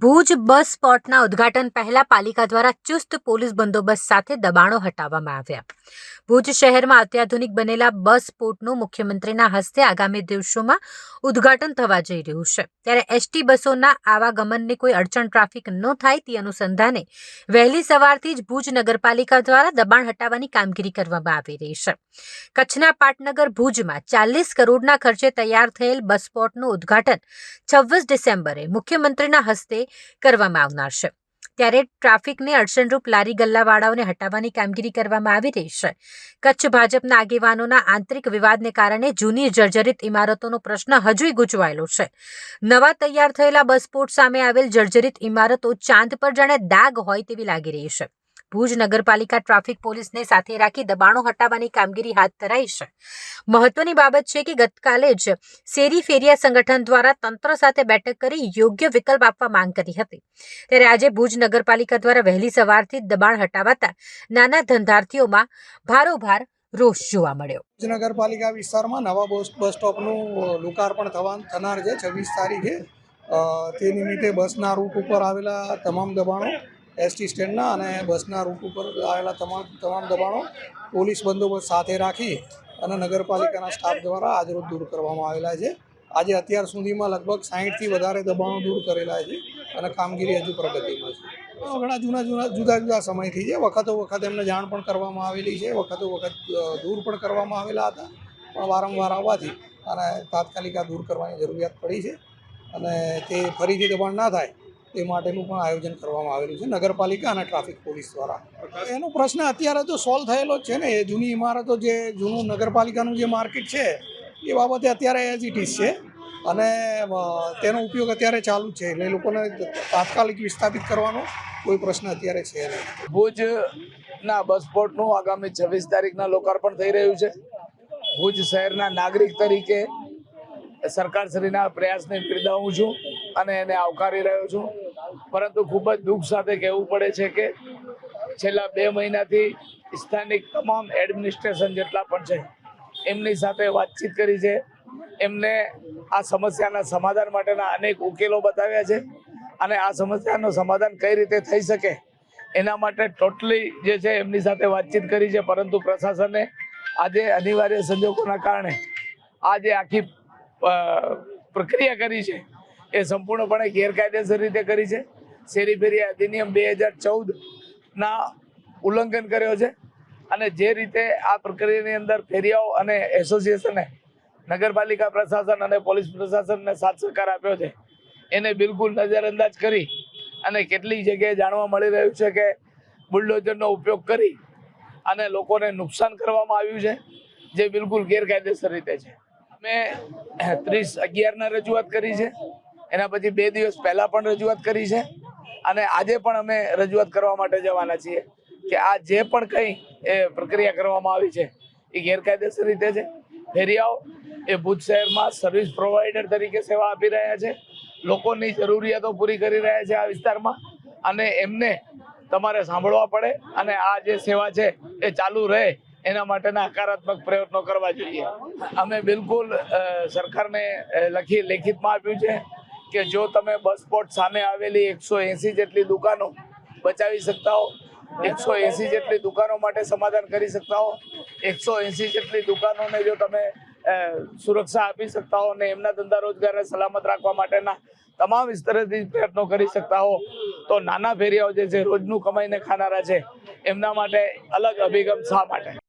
Bhuj bus સ્પોટના ઉદ્ઘાટન પહેલા પાલિકા દ્વારા ચુસ્ત પોલીસ બંદોબસ્ત સાથે દબાણો હટાવવામાં આવ્યા. ભુજ શહેરમાં અત્યાધુનિક બનેલા બસ સ્પોટનું મુખ્યમંત્રીના હસ્તે આગામી દિવસોમાં ઉદ્ઘાટન થવા જઈ રહ્યું છે. ત્યારે એસટી બસોના આવાગમનને કોઈ અડચણ ટ્રાફિક ન થાય તે અનુસંધાને વહેલી સવારથી જ ભુજ નગરપાલિકા દ્વારા દબાણ હટાવવાની કામગીરી કરવામાં આવી રહી છે. કચ્છના પાટનગર ભુજમાં ચાલીસ કરોડના ખર્ચે તૈયાર થયેલ બસ સ્પોટનું ઉદ્ઘાટન છવ્વીસ ડિસેમ્બરે મુખ્યમંત્રીના હસ્તે કરવામાં આવનાર છે. ત્યારે ટ્રાફિકને અડચણરૂપ લારી ગલ્લાવાળાઓને હટાવવાની કામગીરી કરવામાં આવી રહી છે. કચ્છ ભાજપના આગેવાનોના આંતરિક વિવાદને કારણે જૂની જર્જરિત ઇમારતોનો પ્રશ્ન હજુય ગૂંચવાયેલો છે. નવા તૈયાર થયેલા બસ સ્પોટ સામે આવેલ જર્જરિત ઇમારતો ચાંદ પર જાણે દાગ હોય તેવી લાગી રહી છે. ભુજ નગરપાલિકા ટ્રાફિક પોલીસને સાથે રાખી દબાણો હટાવવાની કામગીરી હાથ ધરાઈ છે. મહત્વની બાબત છે કે ગતકાલે જ શેરી ફેરિયા સંગઠન દ્વારા તંત્ર સાથે બેઠક કરી યોગ્ય વિકલ્પ આપવા માંગ કરી હતી. ત્યારે આજે ભુજ નગરપાલિકા દ્વારા વહેલી સવારથી દબાણ હટાવાતા નાના ધંધાર્થીઓમાં ભારોભાર રોષ જોવા મળ્યો. ભુજ નગરપાલિકા વિસ્તારમાં નવા બસ સ્ટોપનું લોકાર્પણ થનાર છે છવ્વીસ તારીખે તે નિમિત્તે બસના રૂટ ઉપર આવેલા તમામ દબાણો એસટી સ્ટેન્ડના અને બસના રૂટ ઉપર આવેલા તમામ તમામ દબાણો પોલીસ બંદોબસ્ત સાથે રાખી અને નગરપાલિકાના સ્ટાફ દ્વારા આજરોજ દૂર કરવામાં આવેલા છે. આજે અત્યાર સુધીમાં લગભગ સાહીઠથી વધારે દબાણો દૂર કરેલા છે અને કામગીરી હજુ પ્રગતિમાં છે. ઘણા જૂના જૂના જુદા જુદા સમયથી છે. વખતો વખત એમને જાણ પણ કરવામાં આવેલી છે. વખતો વખત દૂર પણ કરવામાં આવેલા હતા, પણ વારંવાર આવવાથી અને તાત્કાલિક આ દૂર કરવાની જરૂરિયાત પડી છે અને તે ફરીથી દબાણ ના થાય તે માટેનું પણ આયોજન કરવામાં આવેલું છે નગરપાલિકા અને ટ્રાફિક પોલીસ દ્વારા. એનો પ્રશ્ન અત્યારે તો સોલ્વ થયેલો જ છે ને. એ જૂની ઇમારતો જે જૂનું નગરપાલિકાનું જે માર્કેટ છે, એ બાબતે અત્યારે એઝ ઇટ ઇઝ છે. અને તેનો ઉપયોગ અત્યારે ચાલુ છે. એટલે લોકોને તાત્કાલિક વિસ્થાપિત કરવાનો કોઈ પ્રશ્ન અત્યારે છે નહીં. ભુજના બસ સ્પોટનું આગામી છવ્વીસ તારીખના લોકાર્પણ થઈ રહ્યું છે. ભુજ શહેરના નાગરિક તરીકે સરકારશ્રીના પ્રયાસને બિરદાવું છું અને એને આવકારી રહ્યો છું. પરંતુ ખૂબ જ દુઃખ સાથે કહેવું પડે છે કે છેલ્લા બે મહિનાથી સ્થાનિક તમામ એડમિનિસ્ટ્રેશન જેટલા પણ છે, એમની સાથે વાતચીત કરી છે. એમને આ સમસ્યાના સમાધાન માટેના અનેક ઉકેલો બતાવ્યા છે અને આ સમસ્યાનું સમાધાન કઈ રીતે થઈ શકે એના માટે ટોટલી જે છે એમની સાથે વાતચીત કરી છે. પરંતુ પ્રશાસને આજે અનિવાર્ય સંજોગોના કારણે આ જે આખી પ્રક્રિયા કરી છે. એ સંપૂર્ણપણે ગેરકાયદેસર રીતે કરી છે. શેરી ફેરી અધિનિયમ બે હજાર ચૌદના ઉલ્લંઘન કર્યો છે અને જે રીતે આ પ્રક્રિયાની અંદર ફેરિયાઓ અને એસોસિએશને નગરપાલિકા પ્રશાસન અને પોલીસ પ્રશાસનને સાથ સહકાર આપ્યો છે, એને બિલકુલ નજરઅંદાજ કરી અને કેટલીક જગ્યાએ જાણવા મળી રહ્યું છે કે બુલડોઝરનો ઉપયોગ કરી અને લોકોને નુકસાન કરવામાં આવ્યું છે, જે બિલકુલ ગેરકાયદેસર રીતે છે. અમે ત્રીસ અગિયારના રજૂઆત કરી છે. એના પછી બે દિવસ પહેલા પણ રજૂઆત કરી છે. અને આજે પણ અમે રજૂઆત કરવા માટે જવાના છીએ કે આ જે પણ કંઈ એ પ્રક્રિયા કરવામાં આવી છે, એ ગેરકાયદેસર રીતે છે. ફેરિયાઓ એ ભુજ શહેરમાં સર્વિસ પ્રોવાઈડર તરીકે સેવા આપી રહ્યા છે. લોકોની જરૂરિયાતો પૂરી કરી રહ્યા છે આ વિસ્તારમાં. અને એમને તમારે સાંભળવા પડે અને આ જે સેવા છે એ ચાલુ રહે, એના માટેના હકારાત્મક પ્રયત્નો કરવા જોઈએ. અમે બિલકુલ સરકારને લખી, લેખિતમાં આપ્યું છે. કે જો તમે બસ સ્પોટ સામે આવેલી એકસો એંસી જેટલી દુકાનો બચાવી શકતા હો, એકસો એંસી જેટલી દુકાનો માટે સમાધાન કરી શકતા હો, એકસો એંસી જેટલી દુકાનોને જો તમે સુરક્ષા આપી શકતા હો અને એમના ધંધા રોજગારને સલામત રાખવા માટેના તમામ સ્તરેથી પ્રયત્નો કરી શકતા હો, તો નાના ફેરિયાઓ જે છે, રોજનું કમાઈને ખાનારા છે, એમના માટે અલગ અભિગમ શા માટે?